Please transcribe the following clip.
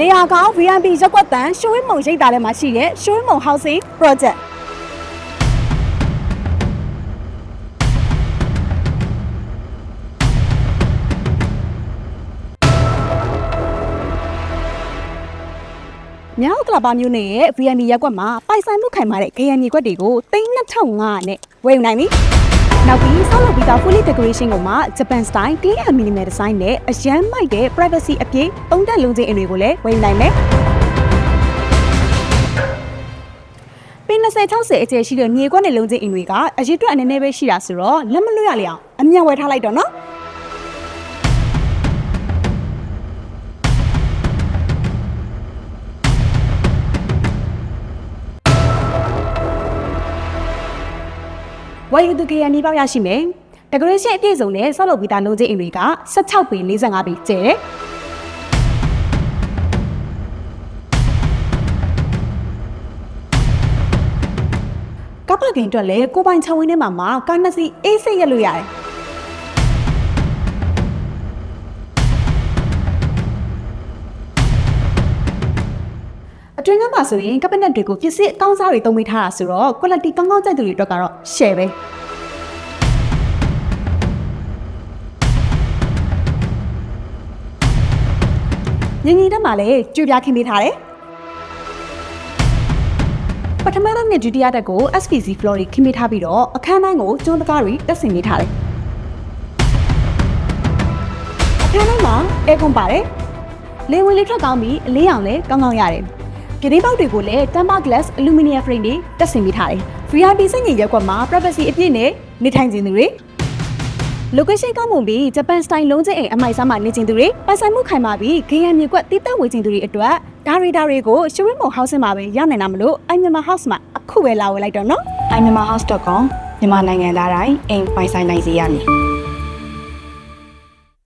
နေရာကောင်း VIP ရက်ကွက်တန်ရှိုးဝင်းမုံရိပ်တာထဲမှာရှိတဲ့ရှိုးဝင်းမုံ housing project မြောက်ကလပါမျိုးနဲ့ရဲ့ VIP ရက်ကွက်မှာပိုင်ဆိုင်မှုခိုင်မာတဲ့ KNY ကွက်တွေကို3205နဲ့ဝယ်ယူနိုင်ပြီ။ နောက်ပြီးဆောက်လုပ်ပြီးသား fully decoration ကိုမှ Japan style 300 mm design နဲ့အရန်မိုက်တဲ့ privacy အပြည့်သုံးသက်လုံးချင်းအိမ်တွေကိုလည်းဝယ်ယူနိုင်မယ်။ပင်20 60အကျယ်ရှိတဲ့မြေကွက်နဲ့လုံးချင်းအိမ်တွေကအရေးအတွက်အနေနဲ့ပဲရှိတာဆိုတော့လက်မလွတ်ရလေအောင်အမြတ်ဝယ်ထားလိုက်တော့နော်။ ဝယ်ယူသူကေရနီပေါက်ရရှိမယ်။ decoration အပြည့်စုံနဲ့ဆောက်လုပ်ပြီးသားလုံးချင်းအိမ်တွေက16ပေ45ပေကျယ်တယ်။ကပ်ပကင်အတွက်လည်းကိုပိုင်ခြံဝင်းထဲမှာမှကားနှစ်စီးအေးစိတ်ရက်လို့ရတယ်။ အတွင်းကမှာဆိုရင်ကပနက်တွေကိုပစ္စည်းအကောင်းစားတွေသုံးပေးထားတာဆိုတော့ quality ကောင်းကောင်းကြိုက်သူတွေအတွက်ကတော့ share ပဲညင်ညီတက်မှာလည်းကြွေပြခင်းပေးထားတယ်ပထမတစ်နှစ်ဒုတိယတက်ကို SPC floor တွေခင်းပေးထားပြီးတော့အခန်းတိုင်းကိုကျွန်းတကားတွေတက်ဆင်ပေးထားတယ်အခန်းတိုင်းမှာ aircon ပါတယ်လေဝင်လေထွက်ကောင်းပြီးအလေးအောင်လည်းကောင်းကောင်းရတယ် ပြတင်းပေါက်တွေကိုလည်း temper glass aluminum frame တွေတက်ဆင်ပေးထားတယ် VIP စိတ်ငြိမ်ရက်ကွက်မှာ privacy အပြည့်နဲ့နေထိုင်ခြင်းသူတွေ location ကောင်းမွန်ပြီး Japan style လုံးချင်းအိမ်အမိုက်စားမှနေခြင်းသူတွေပိုင်ဆိုင်မှုခိုင်မာပြီး GM မြေကွက်တည်တက်ဝေခြင်းသူတွေအတွက်ဒါရီဒါတွေကိုရှဝင်းမုံ house မှာပဲရနိုင်တာမလို့အိုင်မြန်မာ house မှာအခုပဲလာဝယ်လိုက်တော့နော် iMyanmarHouse.com မြန်မာနိုင်ငံသားတိုင်းအိမ်ပိုင်ဆိုင်နိုင်စေရမည်